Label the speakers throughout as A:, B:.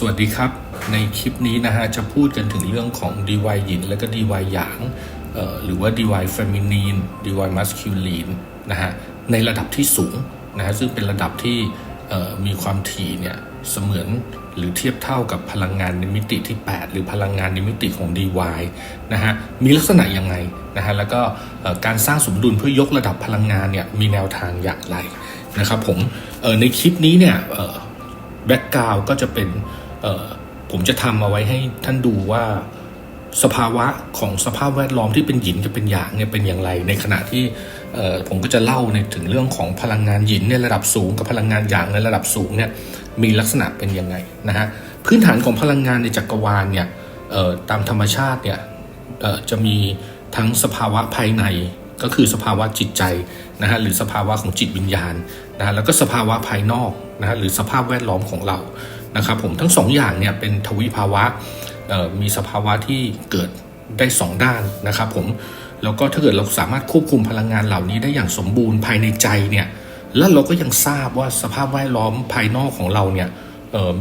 A: สวัสดีครับ ในคลิปนี้นะฮะจะพูดกันถึงเรื่องของ DY หยินและก็ DY หยางออหรือว่า DY feminine DY masculine นะฮะในระดับที่สูงนะฮะซึ่งเป็นระดับที่มีความถี่เนี่ยเสมือนหรือเทียบเท่ากับพลังงานในมิติที่ 8 หรือพลังงานในมิติของ DY นะฮะมีลักษณะยังไงนะฮะแล้วก็การสร้างสมดุลเพื่อยกระดับพลังงานเนี่ยมีแนวทางอย่างไรนะครับผมในคลิปนี้เนี่ยแบ็กกราวก็จะเป็น ผมจะทำเอาไว้ให้ท่านดูว่าสภาวะของสภาพแวดล้อมที่เป็นหยินกับเป็นหยางเนี่ยเป็นอย่างไร ในขณะที่ผมก็จะเล่าในถึงเรื่องของพลังงานหยินในระดับสูงกับพลังงานหยางในระดับสูงเนี่ยมีลักษณะเป็นยังไงนะฮะพื้นฐานของพลังงานในจักรวาลเนี่ยตามธรรมชาติเนี่ยจะมีทั้งสภาวะภายในก็คือสภาวะจิตใจนะฮะหรือสภาวะของจิตวิญญาณนะฮะแล้วก็สภาวะภายนอกนะฮะหรือสภาพแวดล้อมของเรา นะครับผมทั้งสองอย่างเนี่ยเป็นทวิภาวะมีสภาวะที่เกิดได้สองด้านนะครับผมแล้วก็ถ้าเกิดเราสามารถควบคุมพลังงานเหล่านี้ได้อย่างสมบูรณ์ภายในใจเนี่ยแล้วเราก็ยังทราบว่าสภาพแวดล้อมภายนอกของเราเนี่ย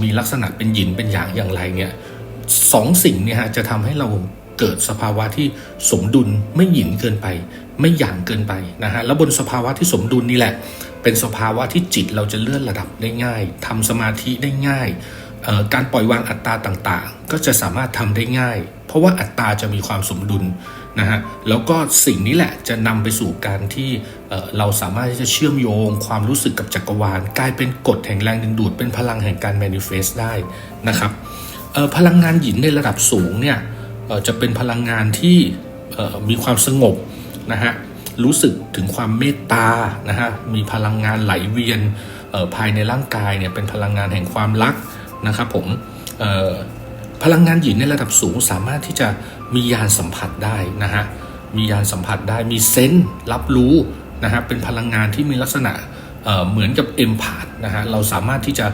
A: มีลักษณะเป็นหยินเป็นหยางอย่างไรเนี่ยสองสิ่งเนี่ยฮะจะทำให้เราเกิดสภาวะที่สมดุลไม่หยินเกินไป ไม่หยางเกินไปนะฮะแล้วบนสภาวะที่สมดุลนี่แหละ เป็นสภาวะที่จิตเราจะเลื่อนระดับได้ง่ายทำสมาธิได้ง่ายการปล่อยวางอัตตาต่างๆ ก็จะสามารถทำได้ง่าย เพราะว่าอัตตาจะมีความสมดุลนะฮะแล้วก็สิ่งนี้แหละจะนำไปสู่การที่เอ่อเราสามารถที่จะเชื่อมโยง ความรู้สึกกับจักรวาล กลายเป็นกฎแห่งแรงดึงดูดเป็นพลังแห่งการ manifest ได้นะครับพลังงานหยินในระดับสูงเนี่ยจะเป็นพลังงานที่มีความสงบนะฮะ รู้สึกถึงความเมตตานะฮะมีพลังงานไหลเวียนภายในร่างกายเนี่ยเป็นพลังงานแห่งความรักนะครับผมพลังงานหยินในระดับสูงสามารถที่จะมียานสัมผัสได้นะฮะมียานสัมผัสได้มีเซนส์รับรู้นะฮะเป็นพลังงานที่มีลักษณะเเหมือนกับเอ็มพาดนะฮะเราสามารถที่จะ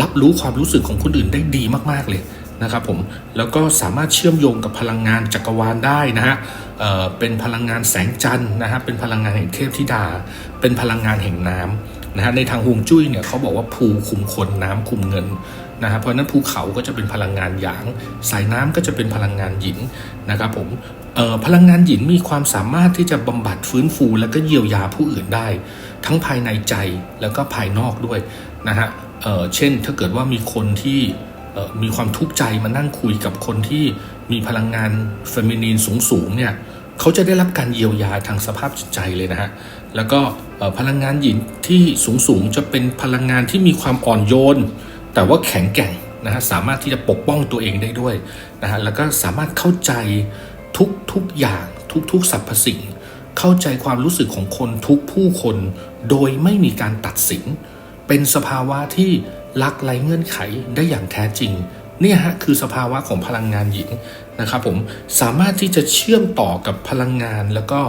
A: รับรู้ความรู้สึกของคนอื่นได้ดีมากๆเลย นะครับผมแล้วก็สามารถเชื่อมโยงกับพลังงานจักรวาลได้นะฮะเเป็นพลังงานแสงจันทร์นะฮะเป็นพลังงานแห่งเทพธิดา เป็นพลังงานแห่งน้ำนะฮะในทางฮวงจุ้ยเนี่ยเขาบอกว่าภูคุมคนน้ำคุมเงินนะฮะเพราะนั้นภูเขาก็จะเป็นพลังงานหยาง สายน้ำก็จะเป็นพลังงานหยินนะครับผมพลังงานหยินมีความสามารถที่จะบำบัดฟื้นฟู และก็เยียวยาผู้อื่นได้ ทั้งภายในใจแล้วก็ภายนอกด้วยนะฮะเเช่นถ้าเกิดว่ามีคนที่ มีความทุกข์ใจมานั่งคุยกับคนที่มีพลังงานเฟมินีนสูงๆเนี่ยเขาจะได้รับการเยียวยาทางสภาพจิตใจเลยนะฮะ แล้วก็พลังงานหยินที่สูงๆจะเป็นพลังงานที่มีความอ่อนโยน แต่ว่าแข็งแกร่งนะฮะสามารถที่จะปกป้องตัวเองได้ด้วยนะฮะแล้วก็สามารถเข้าใจทุกทุกๆอย่างทุกๆสรรพสิ่ง เข้าใจความรู้สึกของคนทุกผู้คน โดยไม่มีการตัดสิน เป็นสภาวะที่ ลักไร้เงื่อนไขได้อย่างแท้จริงเนี่ยฮะคือสภาวะของพลังงานหญิงนะครับผมสามารถที่จะเชื่อมต่อกับพลังงานแล้วก็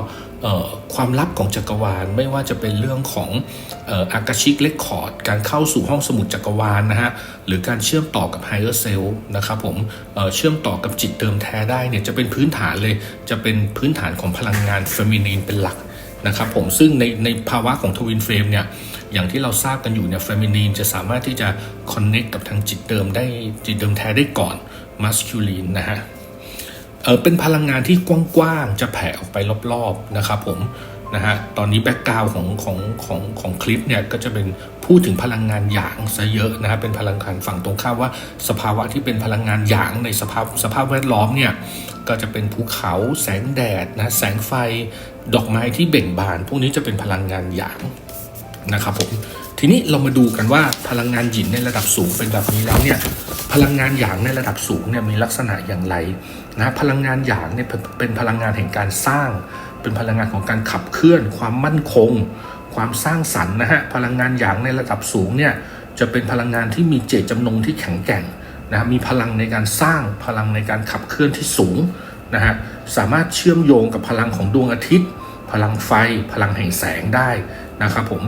A: ความลับของจักรวาล ไม่ว่าจะเป็นเรื่องของอากาชิกเลคคอร์ดการเข้าสู่ห้องสมุดจักรวาลนะฮะหรือการเชื่อมต่อกับไฮเออร์เซลนะครับผมเเชื่อมต่อกับจิตเดิมแท้ได้เนี่ยจะเป็นพื้นฐานเลยจะเป็นพื้นฐานของพลังงานเฟมินีนเป็นหลัก นะครับผมซึ่งในในภาวะของทวินเฟรมเนี่ยอย่างที่เราทราบกันอยู่เนี่ยเฟมินีนจะสามารถที่จะคอนเน็กกับทางจิตเดิมได้จิตเดิมแท้ได้ก่อนมัสคิวลีนนะฮะเออเป็นพลังงานที่กว้างๆจะแผ่ออกไปรอบๆนะครับผม นะฮะตอนนี้แบ็กกราวของของของของคลิปเนี่ยก็จะเป็นพูดถึงพลังงานหยางซะเยอะนะฮะเป็นพลังงานฝั่งตรงข้ามว่า สภาวะที่เป็นพลังงานหยางในสภาพสภาพแวดล้อมเนี่ยก็จะเป็นภูเขาแสงแดดนะแสงไฟดอกไม้ที่เบ่งบาน พวกนี้จะเป็นพลังงานหยางนะครับผมทีนี้เรามาดูกันว่าพลังงานหยินในระดับสูงเป็นแบบนี้แล้วเนี่ยพลังงานหยางในระดับสูงเนี่ยมีลักษณะอย่างไรนะพลังงานหยางเนี่ยเป็นเป็นพลังงานแห่งการสร้าง เป็นพลังงานของการขับเคลื่อน ความมั่นคง ความสร้างสรรค์นะฮะพลังงานหยางในระดับสูงเนี่ยจะเป็นพลังงานที่มีเจตจำนงที่แข็งแกร่งนะมีพลังในการสร้างพลังในการขับเคลื่อนที่สูงนะฮะสามารถเชื่อมโยงกับพลังของดวงอาทิตย์ พลังไฟ พลังแห่งแสงได้นะครับผม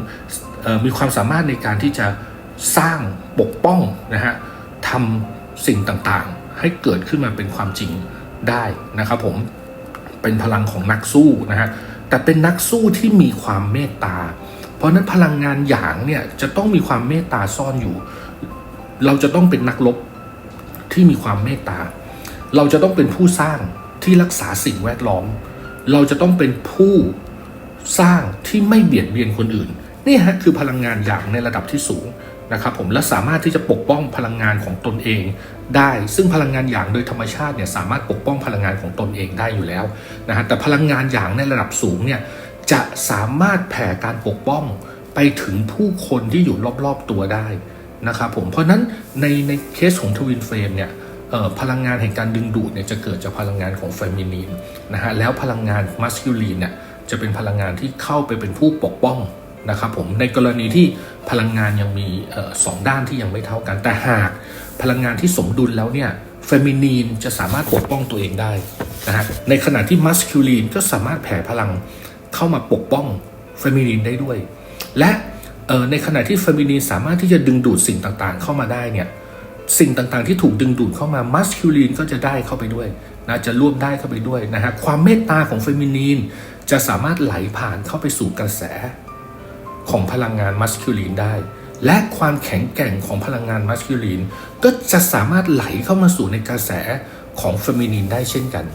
A: มีความสามารถในการที่จะสร้างปกป้องนะฮะทำสิ่งต่างๆ ให้เกิดขึ้นมาเป็นความจริงได้นะครับผม เป็นพลังของนักสู้นะฮะแต่เป็นนักสู้ที่มีความเมตตา เพราะฉะนั้นพลังงานหยางเนี่ยจะต้องมีความเมตตาซ่อนอยู่ เราจะต้องเป็นนักรบที่มีความเมตตา เราจะต้องเป็นผู้สร้างที่รักษาสิ่งแวดล้อม เราจะต้องเป็นผู้สร้างที่ไม่เบียดเบียนคนอื่น นี่ฮะคือพลังงานอย่างในระดับที่สูงนะครับผมและสามารถที่จะปกป้องพลังงานของตนเองได้ ซึ่งพลังงานอย่างโดยธรรมชาติเนี่ยสามารถปกป้องพลังงานของตนเองได้อยู่แล้วนะฮะแต่พลังงานอย่างในระดับสูงเนี่ยจะสามารถแผ่การปกป้องไปถึงผู้คนที่อยู่รอบๆตัวได้นะครับผมเพราะนั้นในในเคสของทวินเฟรมเนี่ยพลังงานแห่งการดึงดูดเนี่ยจะเกิดจากพลังงานของเฟมินีนนะฮะแล้วพลังงานมัสคิลีนเนี่ยจะเป็นพลังงานที่เข้าไปเป็นผู้ปกป้อง นะครับผมในกรณีที่พลังงานยังมีออสองด้านที่ยังไม่เท่ากัน แต่หากพลังงานที่สมดุลแล้วเนี่ยเฟมินีนจะสามารถปกป้องตัวเองได้นะฮะในขณะที่มัสคิวลีนก็สามารถแผ่พลังเข้ามาปกป้องเฟมินีนได้ด้วย และในขณะที่เฟมินีนสามารถที่จะดึงดูดสิ่งต่างๆ เข้ามาได้เนี่ยสิ่งต่างๆที่ถูกดึงดูดเข้ามามัสคิวลีนก็จะได้เข้าไปด้วยนะจะร่วมได้เข้าไปด้วยนะฮะความเมตตาของเฟมินีนจะสามารถไหลผ่านเข้าไปสู่กระแส ของพลังงานมัสคิวลีนได้ และความแข็งแกร่งของพลังงานมัสคิวลีนก็จะสามารถไหลเข้ามาสู่ในกระแสของเฟมินีนได้เช่นกัน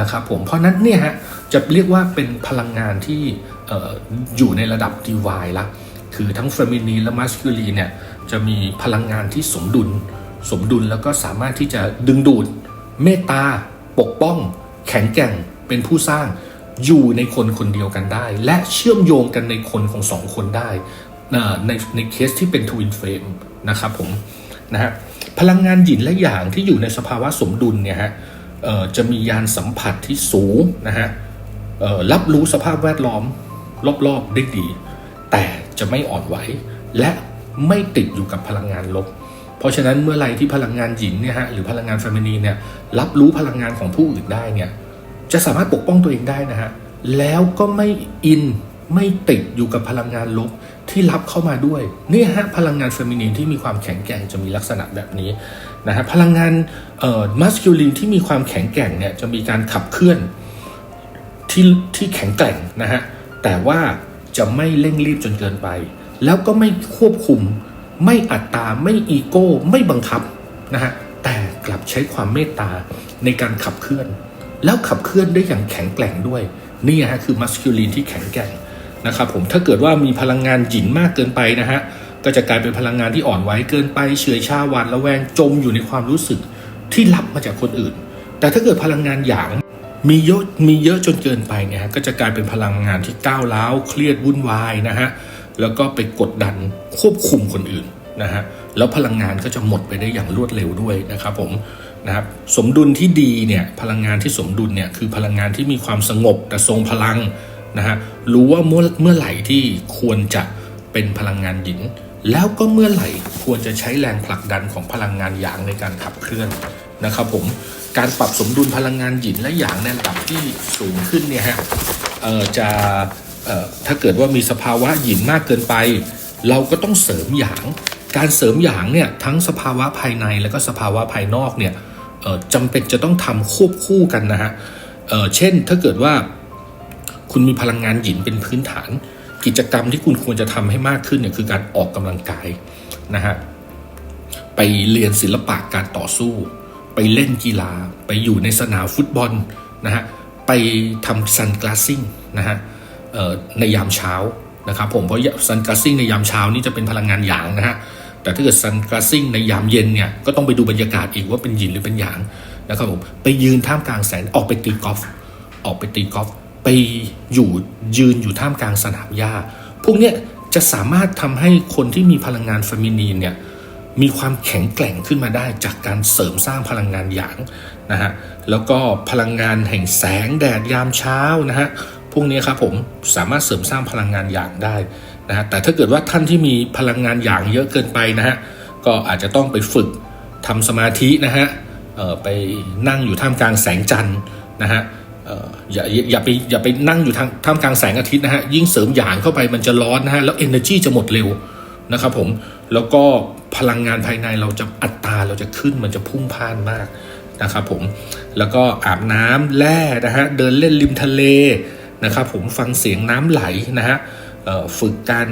A: นะครับผมเพราะนั้นเนี่ยฮะจะเรียกว่าเป็นพลังงานที่อออยู่ในระดับดีวายละคือทั้งเฟมินีนและมัสคิวลีนเนี่ยจะมีพลังงานที่สมดุล สมดุลแล้วก็สามารถที่จะดึงดูด เมตตา ปกป้อง แข็งแกร่งเป็นผู้สร้าง อยู่ในคนคนเดียวกันได้ และเชื่อมโยงกันในคนของสองคนได้ในในเคสที่เป็นทวินเฟรมนะครับผมนะฮะพลังงานหยินและหยางที่อยู่ในสภาวะสมดุลเนี่ยฮะจะมียานสัมผัสที่สูงนะฮะรับรู้สภาพแวดล้อมรอบๆได้ดี แต่จะไม่อ่อนไหวและไม่ติดอยู่กับพลังงานลบ เพราะฉะนั้นเมื่อไรที่พลังงานหญิงเนี่ยฮะหรือพลังงานเฟมินีเนี่ยรับรู้พลังงานของผู้อื่นได้เนี่ย จะสามารถปกป้องตัวเองได้นะฮะแล้วก็ไม่อินไม่ติดอยู่กับพลังงานลบที่รับเข้ามาด้วยเนี่ฮะพลังงานเฟมินีนที่มีความแข็งแกร่งจะมีลักษณะแบบนี้นะฮะพลังงานเอ่อมัสคิวลินที่มีความแข็งแกร่งเนี่ยจะมีการขับเคลื่อนที่ที่แข็งแกร่งนะฮะแต่ว่าจะไม่เร่งรีบจนเกินไป แล้วก็ไม่ควบคุม ไม่อัตตา ไม่อีโก้ ไม่บังคับนะฮะแต่กลับใช้ความเมตตาในการขับเคลื่อน แล้วขับเคลื่อนได้อย่างแข็งแกร่งด้วยนี่ฮะคือมัสคิลีนที่แข็งแกร่งนะครับผมถ้าเกิดว่ามีพลังงานหยินมากเกินไปนะฮะก็จะกลายเป็นพลังงานที่อ่อนไหวเกินไปเฉื่อยชาหวาดระแวงจมอยู่ในความรู้สึกที่รับมาจากคนอื่น แต่ถ้าเกิดพลังงานหยางมีเยอะมีเยอะจนเกินไปเนี่ยฮะก็จะกลายเป็นพลังงานที่ก้าวร้าวเครียดวุ่นวายนะฮะแล้วก็ไปกดดันควบคุมคนอื่นนะฮะแล้วพลังงานก็จะหมดไปได้อย่างรวดเร็วด้วยนะครับผม นะครับสมดุลที่ดีเนี่ยพลังงานที่สมดุลเนี่ยคือพลังงานที่มีความสงบแต่ทรงพลังนะฮะรู้ว่าเมื่อเมื่อไหร่ที่ควรจะเป็นพลังงานหยิน แล้วก็เมื่อไหร่ควรจะใช้แรงผลักดันของพลังงานหยางในการขับเคลื่อนนะครับผมการปรับสมดุลพลังงานหยินและหยางในระดับที่สูงขึ้นเนี่ยฮะจะถ้าเกิดว่ามีสภาวะหยินมากเกินไป เราก็ต้องเสริมหยาง การเสริมหยางเนี่ยทั้งสภาวะภายในและก็สภาวะภายนอกเนี่ย จำเป็นจะต้องทำควบคู่กันนะฮะเเช่นถ้าเกิดว่าคุณมีพลังงานหยินเป็นพื้นฐาน กิจกรรมที่คุณควรจะทำให้มากขึ้นเนี่ยคือการออกกำลังกายนะฮะไปเรียนศิลปะการต่อสู้ ไปเล่นกีฬา ไปอยู่ในสนามฟุตบอลนะฮะไปทำซันกลาสซิ่งนะฮะในยามเช้านะครับผมเพราะซันกลาสซิ่งในยามเช้านี่จะเป็นพลังงานหยางนะฮะ แต่ถ้าเกิดซันกลาซิ่งในยามเย็นเนี่ยก็ต้องไปดูบรรยากาศอีกว่าเป็นหยินหรือเป็นหยางนะครับผมไปยืนท่ามกลางแสงออกไปตีกอล์ฟออกไปตีกอล์ฟไปอยู่ยืนอยู่ท่ามกลางสนามหญ้าพวกเนี้ยจะสามารถทำให้คนที่มีพลังงานเฟมินีนเนี่ยมีความแข็งแกร่งขึ้นมาได้จากการเสริมสร้างพลังงานหยางนะฮะแล้วก็พลังงานแห่งแสงแดดยามเช้านะฮะพวกนี้ครับผมสามารถเสริมสร้างพลังงานหยางได้ นะฮะแต่ถ้าเกิดว่าท่านที่มีพลังงานหยางเยอะเกินไปนะฮะก็อาจจะต้องไปฝึกทำสมาธินะฮะไปนั่งอยู่ท่ามกลางแสงจันทร์นะฮะอย่าอย่าไปอย่าไปนั่งอยู่ทางท่ามกลางแสงอาทิตย์นะฮะยิ่งเสริมหยางเข้าไปมันจะร้อนนะฮะแล้ว energy จะหมดเร็วนะครับผมแล้วก็พลังงานภายในเราจะอัตราเราจะขึ้นมันจะพุ่งพ่านมากนะครับผมแล้วก็อาบน้ำแร่นะฮะเดินเล่นริมทะเลนะครับผมฟังเสียงน้ำไหลนะฮะ ฝึกการ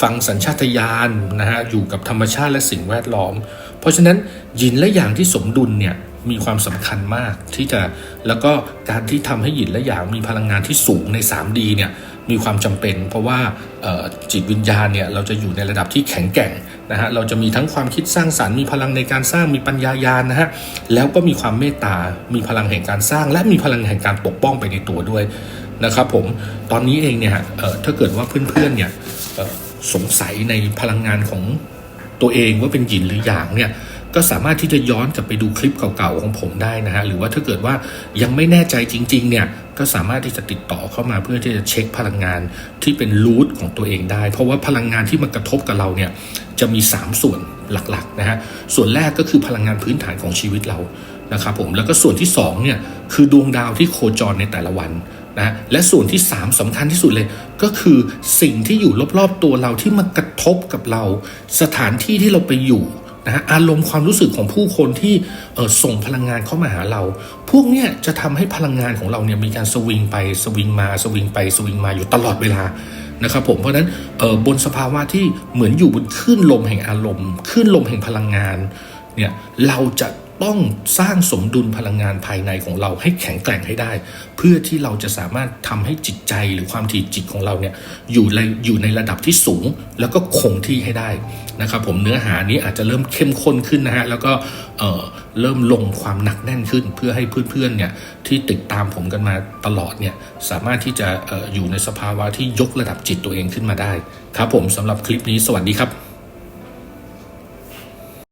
A: ฟังสัญชาตญาณนะฮะอยู่กับธรรมชาติและสิ่งแวดล้อม เพราะฉะนั้นหยินและหยางที่สมดุลเนี่ยมีความสำคัญมากที่จะแล้วก็การที่ทำให้หยินและหยางมีพลังงานที่สูงใน 3D เนี่ยมีความจำเป็น เพราะว่าจิตวิญญาณเนี่ยเราจะอยู่ในระดับที่แข็งแกร่งนะฮะเราจะมีทั้งความคิดสร้างสารรค์มีพลังในการสร้างมีปัญญายาณนะฮะแล้วก็มีความเมตตา มีพลังแห่งการสร้าง และมีพลังแห่งการปกป้องไปในตัวด้วย นะครับผมตอนนี้เองเนี่ยถ้าเกิดว่าเพื่อนๆเนี่ยเอ่อสงสัยในพลังงานของตัวเองว่าเป็นหยินหรือหยางเนี่ยก็สามารถที่จะย้อนกลับไปดูคลิปเก่าๆของผมได้นะฮะหรือว่าถ้าเกิดว่ายังไม่แน่ใจจริงๆเนี่ยก็สามารถที่จะติดต่อเข้ามาเพื่อที่จะเช็คพลังงานที่เป็นรูทของตัวเองได้ เพราะว่าพลังงานที่มากระทบกับเราเนี่ยจะมี 3 ส่วนหลักๆนะฮะส่วนแรกก็คือพลังงานพื้นฐานของชีวิตเรานะครับผมแล้วก็ส่วนที่สองเนี่ยคือดวงดาวที่โคจรในแต่ละวัน นะและส่วนที่ 3สำคัญที่สุดเลย ก็คือสิ่งที่อยู่รอบๆตัวเราที่มากระทบกับเรา สถานที่ที่เราไปอยู่นะอารมณ์ความรู้สึกของผู้คนที่ส่งพลังงานเข้ามาหาเรา พวกเนี้ยจะทำให้พลังงานของเราเนี่ยมีการสวิงไปสวิงมาสวิงไปสวิงมาอยู่ตลอดเวลานะครับผมเพราะฉะนั้นบนสภาวะที่เหมือนอยู่บนคลื่นลมแห่งอารมณ์คลื่นลมแห่งพลังงานเนี่ยเราจะ ต้องสร้างสมดุลพลังงานภายในของเราให้แข็งแกร่งให้ได้ เพื่อที่เราจะสามารถทำให้จิตใจหรือความถี่จิตของเราเนี่ยอยู่ในอยู่ในระดับที่สูงแล้วก็คงที่ให้ได้นะครับผมเนื้อหานี้อาจจะเริ่มเข้มข้นขึ้นนะฮะแล้วก็เออเริ่มลงความหนักแน่นขึ้น เพื่อให้เพื่อนๆเนี่ยที่ติดตามผมกันมาตลอดเนี่ยสามารถที่จะอออยู่ในสภาวะที่ยกระดับจิตตัวเองขึ้นมาได้ครับผมสำหรับคลิปนี้สวัสดีครับ